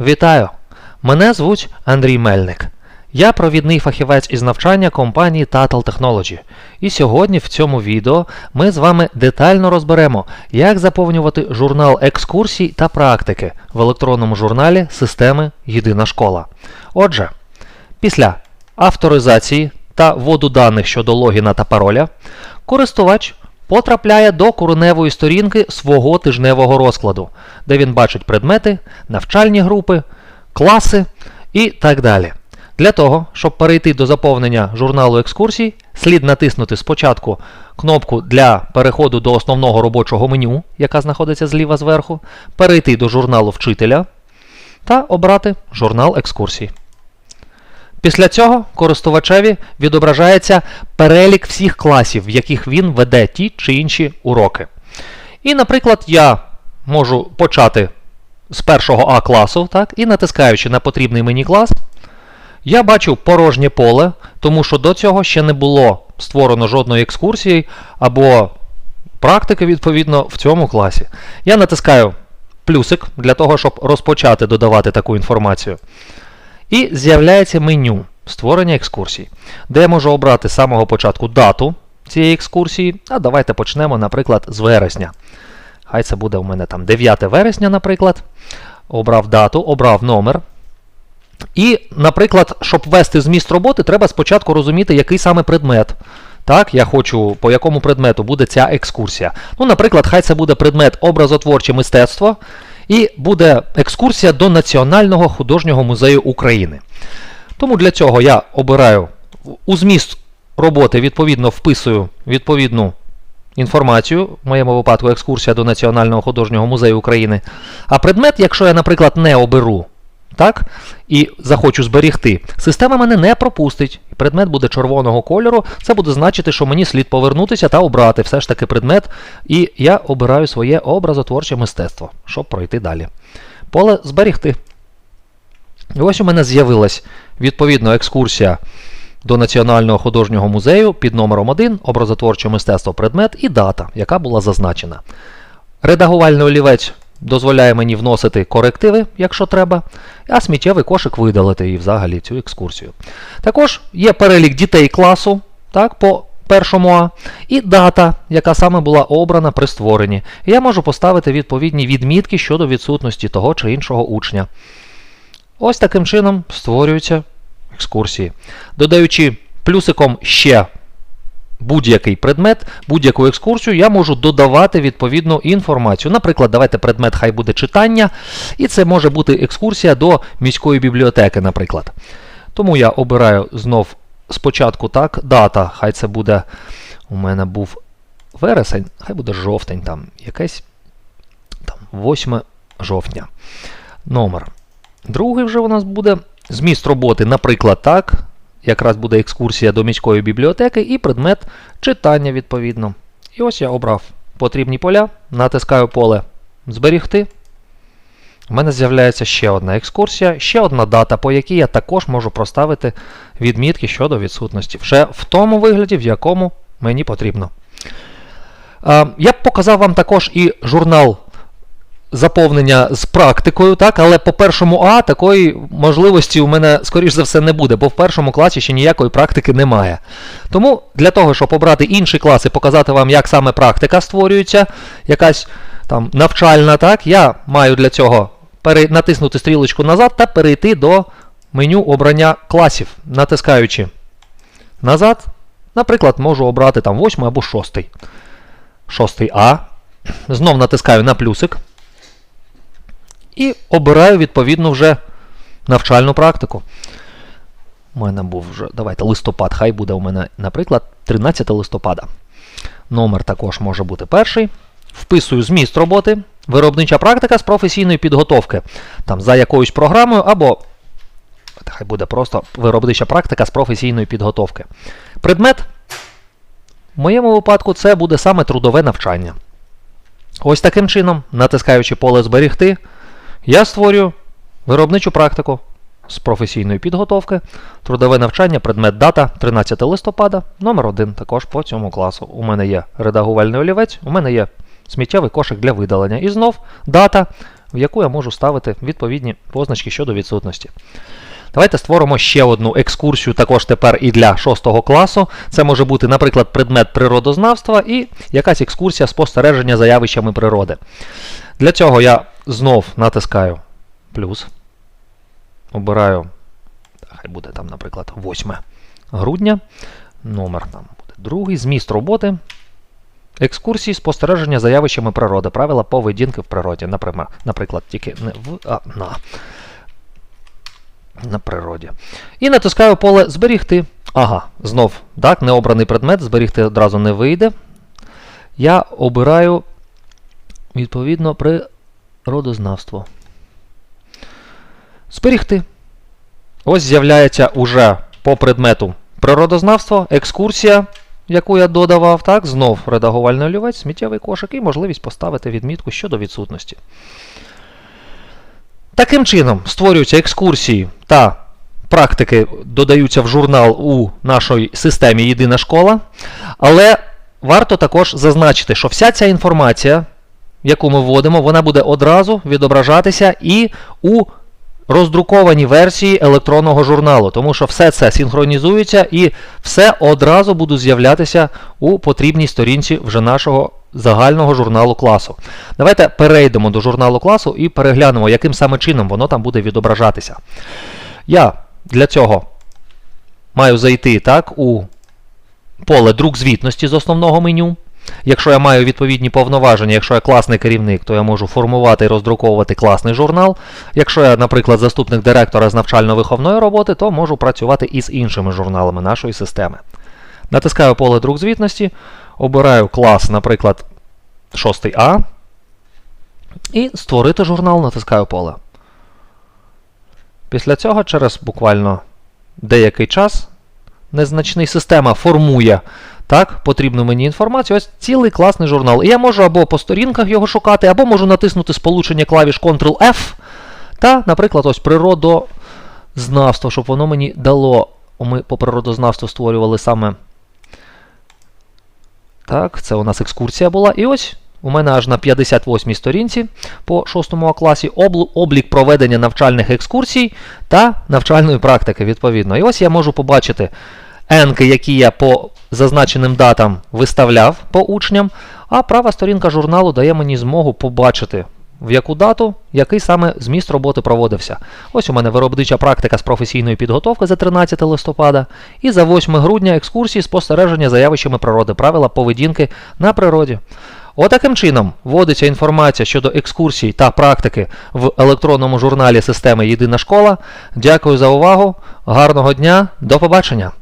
Вітаю! Мене звуть Андрій Мельник. Я провідний фахівець із навчання компанії Tatal Technology. І сьогодні в цьому відео ми з вами детально розберемо, як заповнювати журнал екскурсій та практики в електронному журналі системи Єдина школа. Отже, після авторизації та вводу даних щодо логіна та пароля, користувач потрапляє до кореневої сторінки свого тижневого розкладу, де він бачить предмети, навчальні групи, класи і так далі. Для того, щоб перейти до заповнення журналу екскурсій, слід натиснути спочатку кнопку для переходу до основного робочого меню, яка знаходиться зліва зверху, перейти до журналу вчителя та обрати журнал екскурсій. Після цього користувачеві відображається перелік всіх класів, в яких він веде ті чи інші уроки. І, наприклад, я можу почати з першого А класу, так, і натискаючи на потрібний мені клас, я бачу порожнє поле, тому що до цього ще не було створено жодної екскурсії або практики, відповідно, в цьому класі. Я натискаю плюсик для того, щоб розпочати додавати таку інформацію. І з'являється меню створення екскурсій, де я можу обрати з самого початку дату цієї екскурсії. А давайте почнемо, наприклад, з вересня. Хай це буде у мене там 9 вересня, наприклад. Обрав дату, обрав номер. І, наприклад, щоб ввести зміст роботи, треба спочатку розуміти, який саме предмет. Так, я хочу, по якому предмету буде ця екскурсія. Ну, наприклад, хай це буде предмет образотворче мистецтво, і буде екскурсія до Національного художнього музею України. Тому для цього я обираю у зміст роботи, відповідно, вписую відповідну інформацію, в моєму випадку екскурсія до Національного художнього музею України. А предмет, якщо я, наприклад, не оберу, так, і захочу зберігти, система мене не пропустить. Предмет буде червоного кольору. Це буде значити, що мені слід повернутися та обрати все ж таки предмет. І я обираю своє образотворче мистецтво, щоб пройти далі. Поле зберігти. І ось у мене з'явилась відповідно екскурсія до Національного художнього музею під номером 1 образотворче мистецтво предмет і дата, яка була зазначена. Редагувальний олівець дозволяє мені вносити корективи, якщо треба, а сміттєвий кошик видалити і взагалі цю екскурсію. Також є перелік дітей класу так, по першому А, і дата, яка саме була обрана при створенні. І я можу поставити відповідні відмітки щодо відсутності того чи іншого учня. Ось таким чином створюються екскурсії. Додаючи плюсиком ще будь-який предмет, будь-яку екскурсію, я можу додавати відповідну інформацію. Наприклад, давайте предмет хай буде читання, і це може бути екскурсія до міської бібліотеки, наприклад. Тому я обираю знов спочатку так, дата, хай це буде. У мене був вересень, хай буде жовтень, там якесь там, 8 жовтня. Номер. Другий вже у нас буде зміст роботи, наприклад, так. Якраз буде екскурсія до міської бібліотеки і предмет читання відповідно. І ось я обрав потрібні поля, натискаю поле Зберігти. У мене з'являється ще одна екскурсія, ще одна дата, по якій я також можу проставити відмітки щодо відсутності. Вже в тому вигляді, в якому мені потрібно. Я б показав вам також і журнал заповнення з практикою, так, але по першому А такої можливості у мене, скоріш за все, не буде, бо в першому класі ще ніякої практики немає. Тому для того, щоб обрати інший клас і показати вам, як саме практика створюється, якась там навчальна, так, я маю для цього натиснути стрілочку назад та перейти до меню обрання класів, натискаючи назад. Наприклад, можу обрати там 8 або 6. 6 А. Знов натискаю на плюсик. І обираю відповідну вже навчальну практику. У мене був вже, давайте, листопад, хай буде у мене, наприклад, 13 листопада. Номер також може бути перший. Вписую зміст роботи, виробнича практика з професійної підготовки. Там за якоюсь програмою, або хай буде просто виробнича практика з професійної підготовки. Предмет, в моєму випадку, це буде саме трудове навчання. Ось таким чином, натискаючи поле Зберігти. Я створюю виробничу практику з професійної підготовки, трудове навчання, предмет дата 13 листопада, номер 1 також по цьому класу. У мене є редагувальний олівець, у мене є сміттєвий кошик для видалення. І знов дата в яку я можу ставити відповідні позначки щодо відсутності. Давайте створимо ще одну екскурсію також тепер і для 6 класу. Це може бути, наприклад, предмет природознавства і якась екскурсія спостереження за явищами природи. Для цього я знов натискаю плюс. Обираю, хай буде там, наприклад, 8 грудня. Номер там буде другий. Зміст роботи. Екскурсії спостереження за явищами природи. Правила поведінки в природі. Наприклад, тільки не в, а на. На природі. І натискаю поле Зберігти. Ага, знов, так, необраний предмет, зберігти одразу не вийде. Я обираю, відповідно, природознавство. Зберігти. Ось з'являється уже по предмету природознавство, екскурсія, яку я додавав, так, знов редагувальний олівець, сміттєвий кошик і можливість поставити відмітку щодо відсутності. Таким чином створюються екскурсії та практики додаються в журнал у нашій системі Єдина школа. Але варто також зазначити, що вся ця інформація, яку ми вводимо, вона буде одразу відображатися і у роздрукованій версії електронного журналу, тому що все це синхронізується і все одразу буде з'являтися у потрібній сторінці вже нашого загального журналу класу. Давайте перейдемо до журналу класу і переглянемо, яким саме чином воно там буде відображатися. Я для цього маю зайти так, у поле друк звітності з основного меню. Якщо я маю відповідні повноваження, якщо я класний керівник, то я можу формувати і роздруковувати класний журнал. Якщо я, наприклад, заступник директора з навчально-виховної роботи, то можу працювати із іншими журналами нашої системи. Натискаю поле друк звітності, обираю клас, наприклад, 6А. І створити журнал, натискаю поле. Після цього, через буквально деякий час, незначний система формує так, потрібну мені інформацію. Ось цілий класний журнал. І я можу або по сторінках його шукати, або можу натиснути сполучення клавіш Ctrl-F. Та, наприклад, ось природознавство, щоб воно мені дало. Ми по природознавству створювали саме. Так, це у нас екскурсія була. І ось у мене аж на 58-й сторінці по 6 класі облік проведення навчальних екскурсій та навчальної практики, відповідно. І ось я можу побачити енки, які я по зазначеним датам виставляв по учням, а права сторінка журналу дає мені змогу побачити, в яку дату, який саме зміст роботи проводився. Ось у мене виробнича практика з професійної підготовки за 13 листопада, і за 8 грудня екскурсії спостереження за явищами природи, правила поведінки на природі. Отаким чином вводиться інформація щодо екскурсій та практики в електронному журналі системи Єдина школа. Дякую за увагу, гарного дня, до побачення!